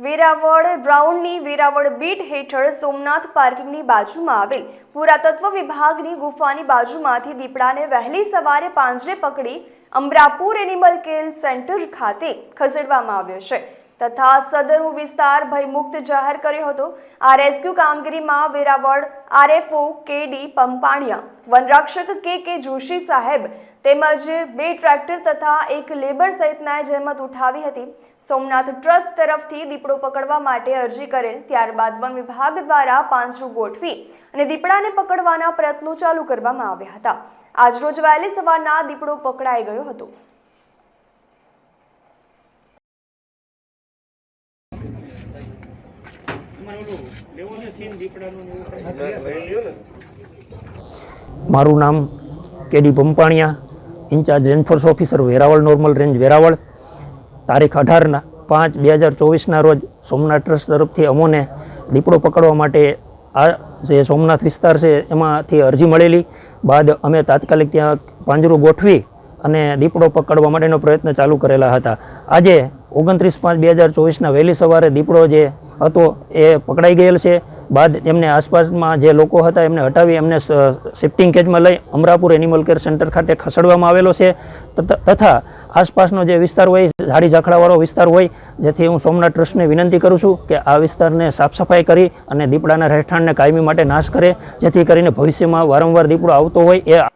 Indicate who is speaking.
Speaker 1: Veraval ગ્રાઉન્ડની Veraval bit હેઠળ સોમનાથ પાર્કિંગની બાજુમાં આવેલ પુરાતત્વ વિભાગની ગુફાની બાજુમાંથી દીપડાને વહેલી સવારે પાંજરે પકડી અમરાપુર એનિમલ કેર સેન્ટર ખાતે ખસેડવામાં આવ્યો છે. તથા સદરુ વિસ્તાર ભયમુક્ત જાહેર કર્યો હતો. આ રેસ્ક્યુ કામગીરીમાં વેરાવળ આરએફઓ કેડી પંપાણિયા, વનરક્ષક કે કે જોશી સાહેબ તેમજ બે ટ્રેક્ટર તથા એક લેબર સહિતનાએ જહેમત ઉઠાવી હતી. સોમનાથ ટ્રસ્ટ તરફથી દીપડો પકડવા માટે અરજી કરેલ, ત્યારબાદ વન વિભાગ દ્વારા પાંજરું ગોઠવી અને દીપડાને પકડવાના પ્રયત્નો ચાલુ કરવામાં આવ્યા હતા. આજરોજ વહેલી સવારના દીપડો પકડાઈ ગયો હતો.
Speaker 2: મારું નામ KD Pampaniya incharge enforce officer Veraval, normal range Veraval. તારીખ અઢારના પાંચ બે હજાર ચોવીસના રોજ સોમનાથ ટ્રસ્ટ તરફથી અમોને દીપડો પકડવા માટે આ જે સોમનાથ વિસ્તાર છે એમાંથી અરજી મળેલી. બાદ અમે તાત્કાલિક ત્યાં પાંજરું ગોઠવી અને દીપડો પકડવા માટેનો પ્રયત્ન ચાલુ કરેલા હતા. આજે ઓગણત્રીસ પાંચ બે હજાર ચોવીસના વહેલી સવારે દીપડો જે હતો, એ પકડાઈ ગયેલ છે. બાદ તેમને આસપાસમાં જે લોકો હતા એમને હટાવી એમને શિફ્ટિંગ કેજમાં લઈ અમરાપુર એનિમલ કેર સેન્ટર ખાતે ખસેડવામાં આવેલો છે. તથ- આસપાસનો જે વિસ્તાર હોય, ઝાડી ઝાખડાવાળો વિસ્તાર હોય, જેથી હું સોમનાથ ટ્રસ્ટને વિનંતી કરું છું કે આ વિસ્તારને સાફ સફાઈ કરી અને દીપડાના રહેઠાણને કાયમી માટે નાશ કરે, જેથી કરીને ભવિષ્યમાં વારંવાર દીપડો આવતો હોય એ